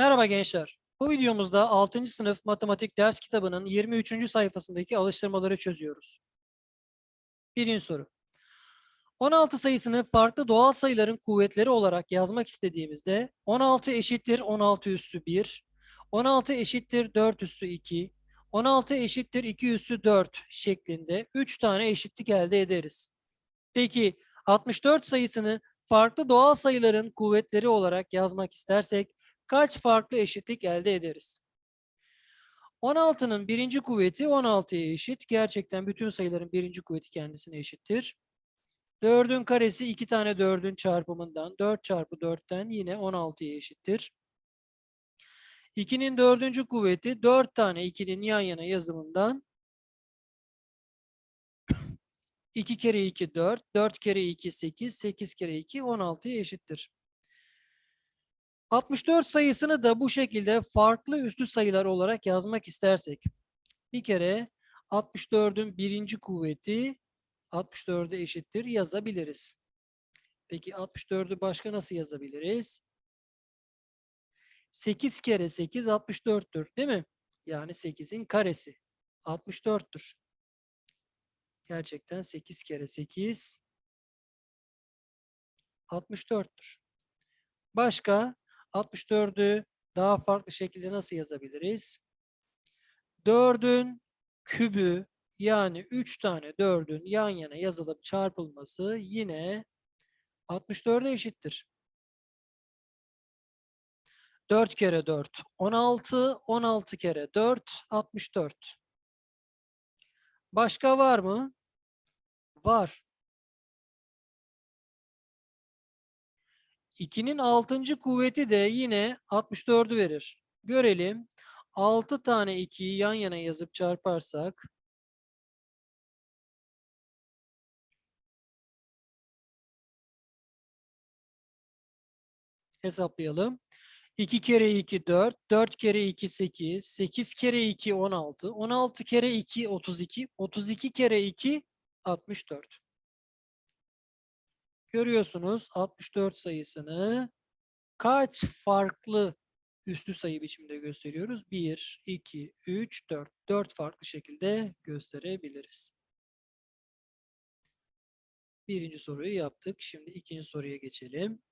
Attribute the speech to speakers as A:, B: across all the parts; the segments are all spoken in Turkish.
A: Merhaba gençler. Bu videomuzda 6. sınıf matematik ders kitabının 23. sayfasındaki alıştırmaları çözüyoruz. Birinci soru. 16 sayısını farklı doğal sayıların kuvvetleri olarak yazmak istediğimizde 16 eşittir 16 üssü 1, 16 eşittir 4 üssü 2, 16 eşittir 2 üssü 4 şeklinde 3 tane eşitlik elde ederiz. Peki 64 sayısını farklı doğal sayıların kuvvetleri olarak yazmak istersek kaç farklı eşitlik elde ederiz? 16'nın birinci kuvveti 16'ya eşit. Gerçekten bütün sayıların birinci kuvveti kendisine eşittir. 4'ün karesi 2 tane 4'ün çarpımından 4 çarpı 4'ten yine 16'ya eşittir. 2'nin dördüncü kuvveti 4 tane 2'nin yan yana yazımından 2 kere 2 4, 4 kere 2 8, 8 kere 2 16'ya eşittir. 64 sayısını da bu şekilde farklı üslü sayılar olarak yazmak istersek. Bir kere 64'ün birinci kuvveti 64'e eşittir yazabiliriz. Peki 64'ü başka nasıl yazabiliriz? 8 kere 8 64'tür değil mi? Yani 8'in karesi 64'tür. Gerçekten 8 kere 8 64'tür. Başka 64'ü daha farklı şekilde nasıl yazabiliriz? 4'ün kübü yani 3 tane 4'ün yan yana yazılıp çarpılması yine 64'e eşittir. 4 kere 4 16, 16 kere 4 64. Başka var mı? Var. 2'nin 6. kuvveti de yine 64'ü verir. Görelim. 6 tane 2'yi yan yana yazıp çarparsak hesaplayalım. 2 kere 2 4, 4 kere 2 8, 8 kere 2 16, 16 kere 2 32, 32 kere 2 64. Görüyorsunuz 64 sayısını kaç farklı üslü sayı biçimde gösteriyoruz? 1, 2, 3, 4. 4 farklı şekilde gösterebiliriz. Birinci soruyu yaptık. Şimdi ikinci soruya geçelim.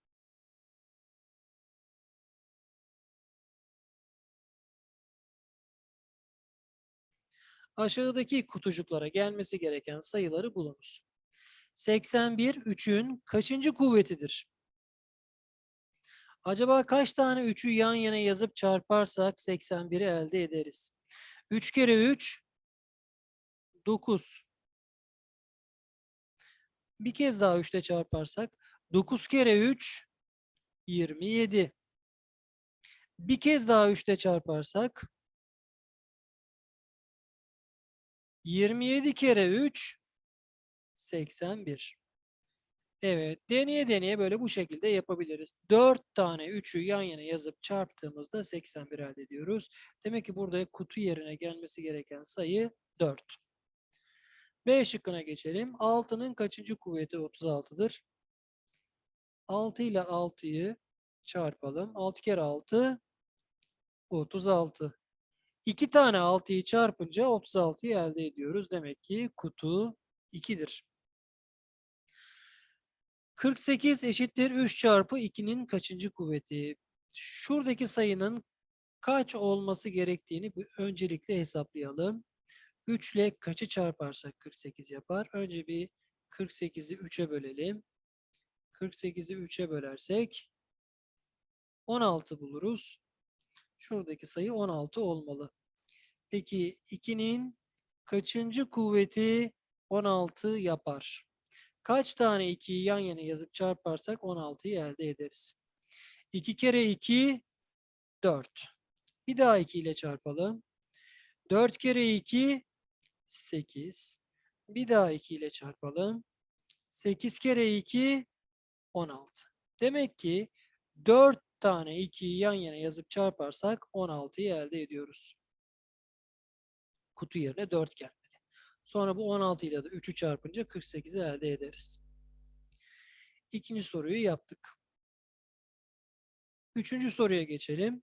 A: Aşağıdaki kutucuklara gelmesi gereken sayıları bulunuz. 81 3'ün kaçıncı kuvvetidir? Acaba kaç tane 3'ü yan yana yazıp çarparsak 81'i elde ederiz? 3 kere 3 9. Bir kez daha 3 ile çarparsak 9 kere 3 27. Bir kez daha 3 ile çarparsak 27 kere 3 81. Evet, deneye deneye böyle bu şekilde yapabiliriz. 4 tane 3'ü yan yana yazıp çarptığımızda 81 elde ediyoruz. Demek ki burada kutu yerine gelmesi gereken sayı 4. B şıkkına geçelim. 6'nın kaçıncı kuvveti 36'dır? 6 ile 6'yı çarpalım. 6 kere 6 36. 2 tane 6'yı çarpınca 36'yı elde ediyoruz. Demek ki kutu 2'dir. 48 eşittir 3 çarpı 2'nin kaçıncı kuvveti? Şuradaki sayının kaç olması gerektiğini öncelikle hesaplayalım. 3 ile kaçı çarparsak 48 yapar? Önce bir 48'i 3'e bölelim. 48'i 3'e bölersek 16 buluruz. Şuradaki sayı 16 olmalı. Peki 2'nin kaçıncı kuvveti 16 yapar? Kaç tane 2'yi yan yana yazıp çarparsak 16'yı elde ederiz. 2 kere 2 4. Bir daha 2 ile çarpalım. 4 kere 2 8. Bir daha 2 ile çarpalım. 8 kere 2 16. Demek ki 4 tane 2'yi yan yana yazıp çarparsak 16'yı elde ediyoruz. Kutu yerine 4 gelmeli. Sonra bu 16 ile de 3'ü çarpınca 48'i elde ederiz. İkinci soruyu yaptık. Üçüncü soruya geçelim.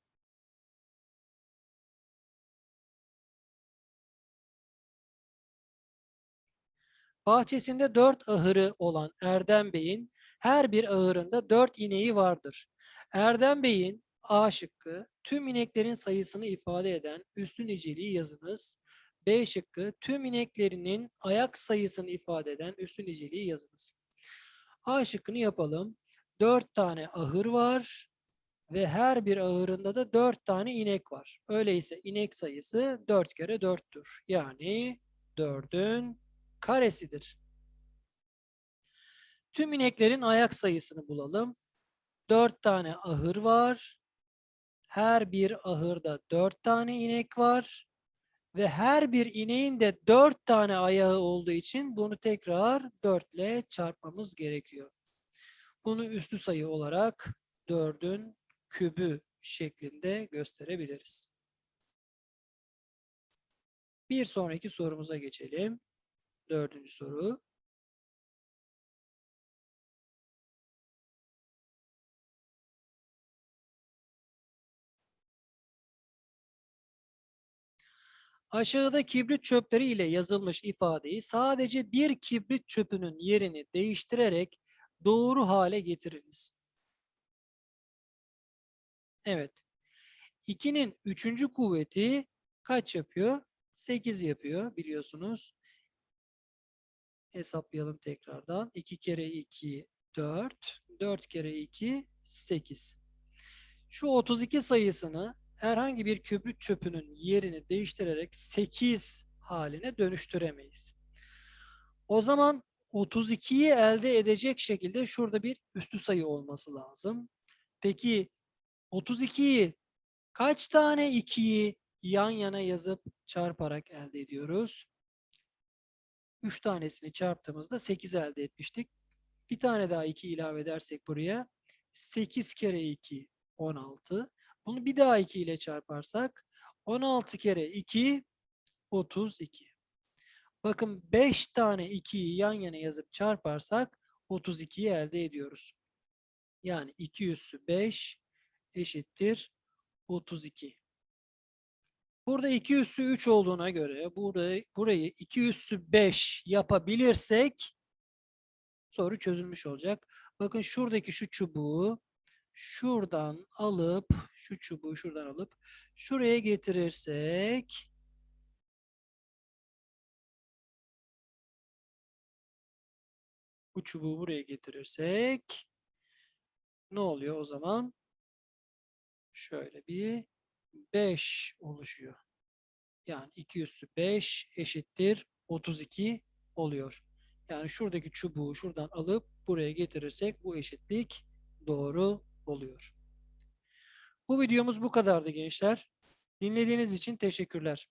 A: Bahçesinde dört ahırı olan Erdem Bey'in her bir ahırında dört ineği vardır. Erdem Bey'in A şıkkı tüm ineklerin sayısını ifade eden üstü niceliği yazınız. B şıkkı tüm ineklerinin ayak sayısını ifade eden üstün niceliği yazınız. A şıkkını yapalım. Dört tane ahır var ve her bir ahırında da dört tane inek var. Öyleyse inek sayısı dört kere dörttür. Yani dördün karesidir. Tüm ineklerin ayak sayısını bulalım. Dört tane ahır var. Her bir ahırda dört tane inek var. Ve her bir ineğin de dört tane ayağı olduğu için bunu tekrar dört ile çarpmamız gerekiyor. Bunu üstü sayı olarak dördün kübü şeklinde gösterebiliriz. Bir sonraki sorumuza geçelim. Dördüncü soru. Aşağıda kibrit çöpleri ile yazılmış ifadeyi sadece bir kibrit çöpünün yerini değiştirerek doğru hale getiriniz. Evet. 2'nin üçüncü kuvveti kaç yapıyor? 8 yapıyor biliyorsunuz. Hesaplayalım tekrardan. 2 kere 2 4. 4 kere 2 8. Şu 32 sayısını herhangi bir kibrit çöpünün yerini değiştirerek 8 haline dönüştüremeyiz. O zaman 32'yi elde edecek şekilde şurada bir üstü sayı olması lazım. Peki 32'yi kaç tane 2'yi yan yana yazıp çarparak elde ediyoruz? 3 tanesini çarptığımızda 8 elde etmiştik. Bir tane daha 2 ilave edersek buraya 8 kere 2 16. Bunu bir daha 2 ile çarparsak 16 kere 2 32. Bakın 5 tane 2'yi yan yana yazıp çarparsak 32'yi elde ediyoruz. Yani 2 üssü 5 eşittir 32. Burada 2 üssü 3 olduğuna göre burayı, burayı 2 üssü 5 yapabilirsek soru çözülmüş olacak. Bakın şuradaki şu çubuğu şuradan alıp şu çubuğu şuradan alıp şuraya getirirsek bu çubuğu buraya getirirsek ne oluyor o zaman? Şöyle bir 5 oluşuyor. Yani 2 üssü 5 eşittir 32 oluyor. Yani şuradaki çubuğu şuradan alıp buraya getirirsek bu eşitlik doğru oluyor. Bu videomuz bu kadardı gençler. Dinlediğiniz için teşekkürler.